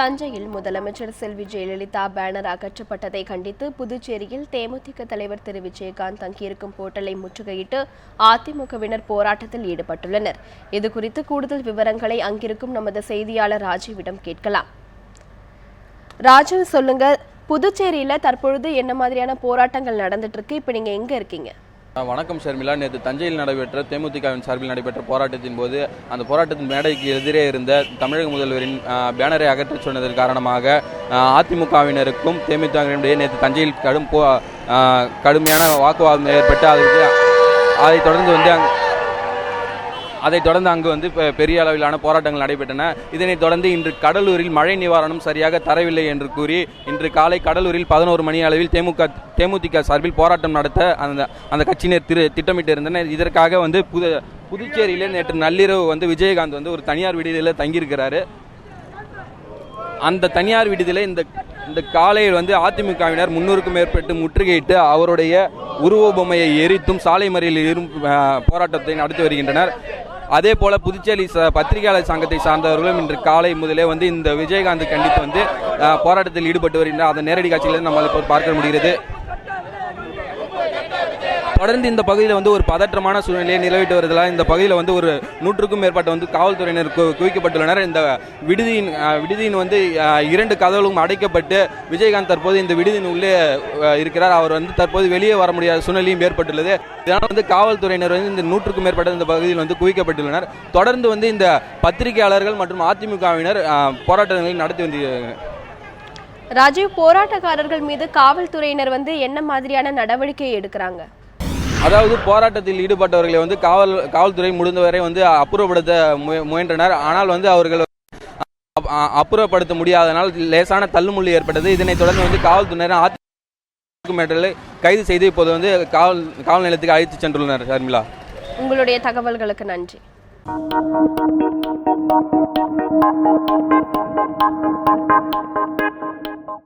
தஞ்சையில் முதலமைச்சர் செல்வி ஜெயலலிதா பேனர் அகற்றப்பட்டதை கண்டித்து புதுச்சேரியில் தேமுதிக தலைவர் திரு விஜயகாந்த் தங்கியிருக்கும் ஹோட்டலை முற்றுகையிட்டு அதிமுகவினர் போராட்டத்தில் ஈடுபட்டுள்ளனர். இதுகுறித்து கூடுதல் விவரங்களை அங்கிருக்கும் நமது செய்தியாளர் ராஜீவிடம் கேட்கலாம். ராஜீவ் சொல்லுங்க. புதுச்சேரியில தற்பொழுது என்ன மாதிரியான போராட்டங்கள் நடந்துட்டு இருக்கு? இப்ப நீங்க எங்க இருக்கீங்க? வணக்கம் ஷர்மிளா. நேற்று தஞ்சையில் நடைபெற்ற தேமுதிகவின் சார்பில் நடைபெற்ற போராட்டத்தின் போது அந்த போராட்டத்தின் மேடைக்கு எதிரே இருந்த தமிழக முதல்வரின் பேனரை அகற்றச் சொன்னதன் காரணமாக அதிமுகவினருக்கும் தேமுதிகவினுடைய நேற்று தஞ்சையில் கடும் போ கடுமையான வாக்குவாதம் ஏற்பட்டு அதற்கு அதைத் தொடர்ந்து வந்து அங்கே அதைத் தொடர்ந்து அங்கு வந்து பெ- பெரிய அளவிலான போராட்டங்கள் நடைபெற்றன. இதனைத் தொடர்ந்து இன்று கடலூரில் மழை நிவாரணம் சரியாக தரவில்லை என்று கூறி இன்று காலை கடலூரில் பதினோரு மணி அளவில் தேமுக தேமுதிக சார்பில் போராட்டம் நடத்த அந்த அந்த கட்சியினர் திரு திட்டமிட்டிருந்தனர். இதற்காக வந்து புது புதுச்சேரியிலே நேற்று நள்ளிரவு வந்து விஜயகாந்த் வந்து ஒரு தனியார் விடுதியில் தங்கியிருக்கிறாரு. அந்த தனியார் விடுதியில் இந்த இந்த காலையில் வந்து அதிமுகவினர் முன்னூறுக்கும் மேற்பட்டு முற்றுகையிட்டு அவருடைய உருவ பொம்மையை எரித்தும் சாலை மறியலில் போராட்டத்தை நடத்தி வருகின்றனர். அதே போல புதுச்சேரி ச பத்திரிகையாளர் சங்கத்தை சார்ந்தவர்களும் இன்று காலை முதலே வந்து இந்த விஜயகாந்த் கண்டித்து வந்து போராட்டத்தில் ஈடுபட்டு வருகின்றனர் அதன் நேரடி காட்சிகளை நம்மால் இப்போ பார்க்க முடிகிறது. தொடர்ந்து இந்த பகுதியில் வந்து ஒரு பதற்றமான சூழ்நிலையை நிலவிட்டு வருவதால் இந்த பகுதியில் வந்து ஒரு நூற்றுக்கும் மேற்பட்ட வந்து காவல்துறையினர் கு- குவிக்கப்பட்டுள்ளனர். இந்த விடுதியின் விடுதியின் வந்து இரண்டு கதவுகளும் அடைக்கப்பட்டு விஜயகாந்த் தற்போது இந்த விடுதியின் உள்ளே இருக்கிறார். அவர் வந்து தற்போது வெளியே வர முடியாத சூழ்நிலையும் ஏற்பட்டுள்ளது. இதனால் வந்து காவல்துறையினர் வந்து இந்த நூற்றுக்கும் மேற்பட்ட இந்த பகுதியில் வந்து குவிக்கப்பட்டுள்ளனர். தொடர்ந்து வந்து இந்த பத்திரிகையாளர்கள் மற்றும் அதிமுகவினர் போராட்டங்களை நடத்தி வந்து ராஜீவ் போராட்டக்காரர்கள் மீது காவல்துறையினர் வந்து என்ன மாதிரியான நடவடிக்கை எடுக்கிறாங்க? அதாவது போராட்டத்தில் ஈடுபட்டவர்களை வந்து காவல் காவல்துறை முடிந்தவரை வந்து அப்புறப்படுத்த முய- முயன்றனர். ஆனால் வந்து அவர்கள் அப்புறப்படுத்த முடியாதனால் லேசான தள்ளுமுள்ளு ஏற்பட்டது. இதனைத் தொடர்ந்து வந்து காவல்துறையினர் அதிமுக கைது செய்து இப்போது வந்து காவல் காவல் நிலையத்துக்கு அழைத்து சென்றுள்ளனர் ஷர்மிளா. உங்களுடைய தகவல்களுக்கு நன்றி.